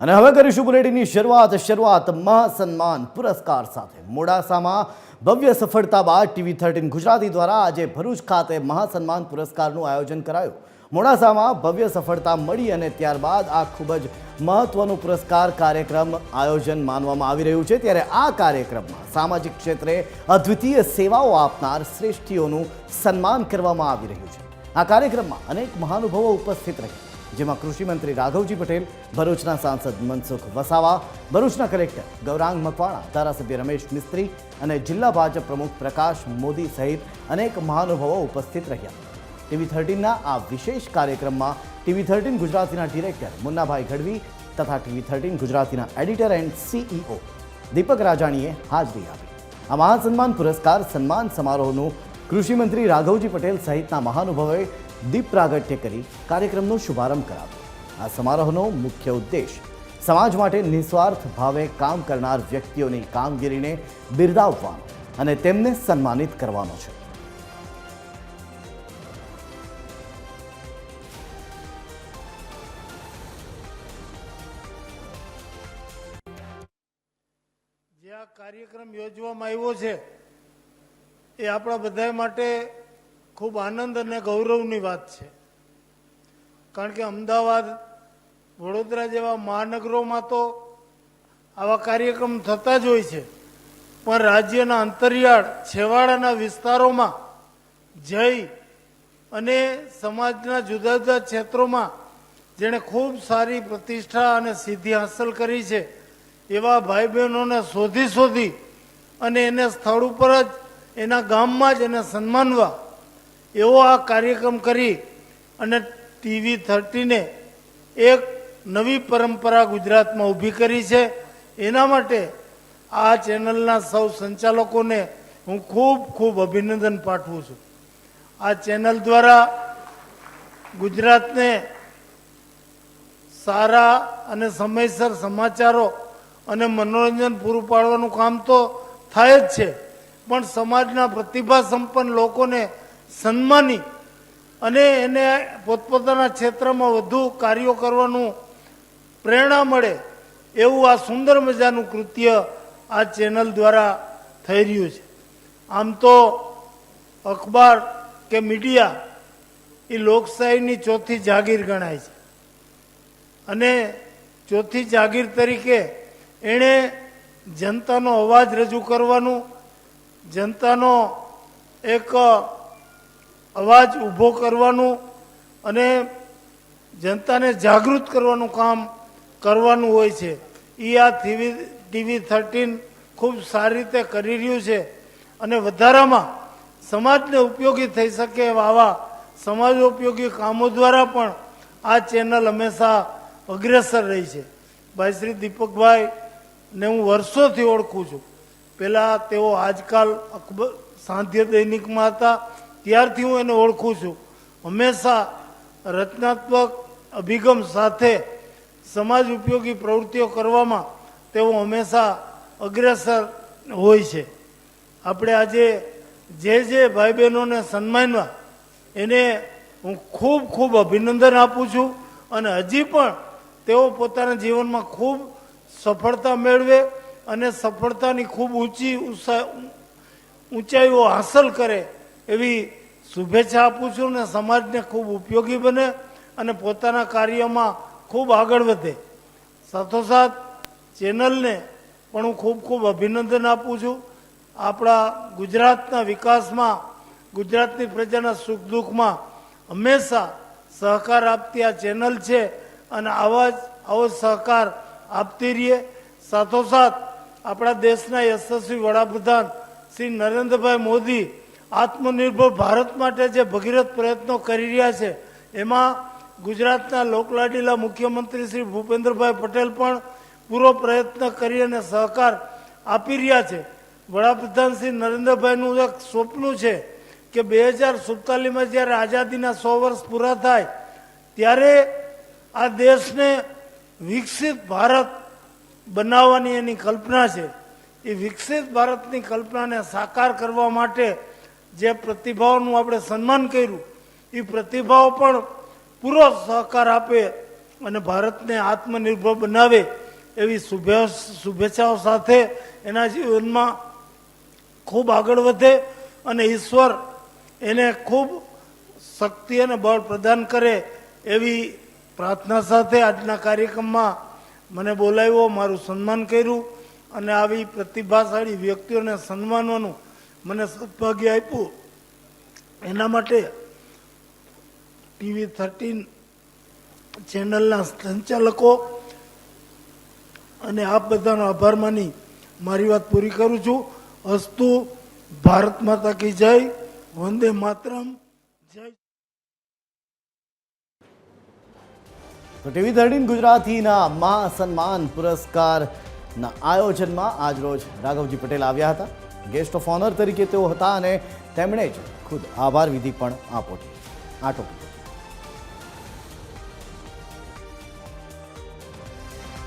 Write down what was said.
અને હવે કરીશું બુલેટિનની શરૂઆત. શરૂઆત મહાસન્માન પુરસ્કાર સાથે. મોડાસામાં ભવ્ય સફળતા બાદ ટીવી થર્ટીન ગુજરાતી દ્વારા આજે ભરૂચ ખાતે મહાસન્માન પુરસ્કારનું આયોજન કરાયું. મોડાસામાં ભવ્ય સફળતા મળી અને ત્યારબાદ આ ખૂબ જ મહત્વનું પુરસ્કાર કાર્યક્રમ આયોજન માનવામાં આવી રહ્યું છે. ત્યારે આ કાર્યક્રમમાં સામાજિક ક્ષેત્રે અદ્વિતીય સેવાઓ આપનાર શ્રેષ્ઠીઓનું સન્માન કરવામાં આવી રહ્યું છે. આ કાર્યક્રમમાં અનેક મહાનુભાવો ઉપસ્થિત રહ્યા. જેમાં કૃષિમંત્રી રાઘવજી પટેલ, ભરૂચના સાંસદ મનસુખ વસાવા, ભરૂચના કલેક્ટર ગૌરાંગ મકવાણા, ધારાસભ્ય રમેશ મિસ્ત્રી અને જિલ્લા ભાજપ પ્રમુખ પ્રકાશ મોદી સહિત અનેક મહાનુભાવો ઉપસ્થિત રહ્યા. ટીવી થર્ટીનના આ વિશેષ કાર્યક્રમમાં ટીવી થર્ટીન ગુજરાતીના ડિરેક્ટર મુન્નાભાઈ ગઢવી તથા ટીવી થર્ટીન ગુજરાતીના એડિટર એન્ડ સીઈઓ દીપક રાજાણીએ હાજરી આપી. આ મહાસન્માન પુરસ્કાર સન્માન સમારોહનું કૃષિમંત્રી રાઘવજી પટેલ સહિતના મહાનુભાવોએ દીપ પ્રાગટ્ય કરી કાર્યક્રમનો શુભારંભ કરાવ્યો. આ સમારોહનો મુખ્ય ઉદ્દેશ સમાજ માટે નિસ્વાર્થ ભાવે કામ કરનાર વ્યક્તિઓની કામગીરીને બિરદાવવાનો અને તેમને સન્માનિત કરવાનો છે. જે આ કાર્યક્રમ યોજવામાં આવ્યો છે, એ આપણા બધા માટે ખૂબ આનંદ અને ગૌરવની વાત છે. કારણ કે અમદાવાદ, વડોદરા જેવા મહાનગરોમાં તો આવા કાર્યક્રમ થતા જ હોય છે. પણ રાજ્યના અંતરિયાળ, છેવાડાના વિસ્તારોમાં જઈ અને સમાજના જુદા જુદા ક્ષેત્રોમાં જેણે ખૂબ સારી પ્રતિષ્ઠા અને સિદ્ધિ હાંસલ કરી છે, એવા ભાઈ બહેનોને શોધી શોધી અને એને સ્થળ ઉપર જ, એના ગામમાં જ એને સન્માનવા એવો આ કાર્યક્રમ કરી અને ટીવી થર્ટીને એક નવી પરંપરા ગુજરાતમાં ઊભી કરી છે. એના માટે આ ચેનલના સૌ સંચાલકોને હું ખૂબ ખૂબ અભિનંદન પાઠવું છું. આ ચેનલ દ્વારા ગુજરાતને સારા અને સમયસર સમાચારો અને મનોરંજન પૂરું પાડવાનું કામ તો થાય જ છે. પણ સમાજના પ્રતિભા સંપન્ન લોકોને સન્માની અને એને પોતપોતાના ક્ષેત્રમાં વધુ કાર્યો કરવાનું પ્રેરણા મળે એવું આ સુંદર મજાનું કૃત્ય આ ચેનલ દ્વારા થઈ રહ્યું છે. આમ તો અખબાર કે મીડિયા એ લોકશાહીની ચોથી જાગીર ગણાય છે. અને ચોથી જાગીર તરીકે એણે જનતાનો અવાજ રજૂ કરવાનું, જનતાનો એક અવાજ ઊભો કરવાનું અને જનતાને જાગૃત કરવાનું કામ કરવાનું હોય છે. એ આ ટીવી ટીવી થર્ટીન ખૂબ સારી રીતે કરી રહ્યું છે અને વધારામાં સમાજને ઉપયોગી થઈ શકે એવા આવા સમાજ ઉપયોગી કામો દ્વારા પણ આ ચેનલ હંમેશા અગ્રેસર રહી છે. ભાઈ શ્રી દીપકભાઈ ને હું વર્ષોથી ઓળખું છું. પહેલાં તેઓ આજકાલ અકબર સાંધ્ય દૈનિકમાં હતા ત્યારથી હું એને ઓળખું છું. હંમેશા રચનાત્મક અભિગમ સાથે સમાજ ઉપયોગી પ્રવૃત્તિઓ કરવામાં તેઓ હંમેશા અગ્રેસર હોય છે. આપણે આજે જે જે ભાઈ બહેનોને સન્માનવા એને હું ખૂબ ખૂબ અભિનંદન આપું છું અને હજી પણ તેઓ પોતાના જીવનમાં ખૂબ સફળતા મેળવે અને સફળતાની ખૂબ ઊંચી ઊંચાઈઓ હાંસલ કરે એવી શુભેચ્છા આપું છું ને સમાજને ખૂબ ઉપયોગી બને અને પોતાના કાર્યમાં ખૂબ આગળ વધે. સાથોસાથ ચેનલને પણ હું ખૂબ ખૂબ અભિનંદન આપું છું. આપણા ગુજરાતના વિકાસમાં, ગુજરાતની પ્રજાના સુખ દુઃખમાં હંમેશા સહકાર આપતી આ ચેનલ છે અને આવા જ, આવો સહકાર આપતી રહીએ. સાથોસાથ આપણા દેશના યશસ્વી વડાપ્રધાન શ્રી નરેન્દ્રભાઈ મોદી આત્મનિર્ભર ભારત માટે જે ભગીરથ પ્રયત્નો કરી રહ્યા છે, એમાં ગુજરાતના લોકલાડીલા મુખ્યમંત્રી શ્રી ભૂપેન્દ્રભાઈ પટેલ પણ પૂરો પ્રયત્ન કરી અને સહકાર આપી રહ્યા છે. વડાપ્રધાન શ્રી નરેન્દ્રભાઈનું એક સ્વપ્ન છે કે બે હજાર સુડતાલીસમાં જ્યારે આઝાદીના સો વર્ષ પૂરા થાય, ત્યારે આ દેશને વિકસિત ભારત બનાવવાની એની કલ્પના છે. એ વિકસિત ભારતની કલ્પનાને સાકાર કરવા માટે જે પ્રતિભાઓનું આપણે સન્માન કર્યું, એ પ્રતિભાઓ પણ પૂરો સહકાર આપે અને ભારતને આત્મનિર્ભર બનાવે એવી શુભે, શુભેચ્છાઓ સાથે એના જીવનમાં ખૂબ આગળ વધે અને ઈશ્વર એને ખૂબ શક્તિ અને બળ પ્રદાન કરે એવી પ્રાર્થના સાથે આજના કાર્યક્રમમાં મને બોલાવ્યો, મારું સન્માન કર્યું અને આવી પ્રતિભાશાળી વ્યક્તિઓને સન્માનવાનું મને સદભાગ્ય આપ્યું. એના માટે ટીવી થર્ટીન ચેનલના સંચાલકો અને આપ બધાનો આભાર માની મારી વાત પૂરી કરું છું. અસ્તુ ભારત માતા કી જય. વંદે માતરમ. જય ટીવી થર્ટીન ગુજરાતીના મહા સન્માન પુરસ્કારના આયોજનમાં આજરોજ રાઘવજી પટેલ આવ્યા હતા. ગેસ્ટ ઓફ ઓનર તરીકે તેઓ હતા અને તેમણે જ ખુદ આભાર વિધિ પણ આપો આટો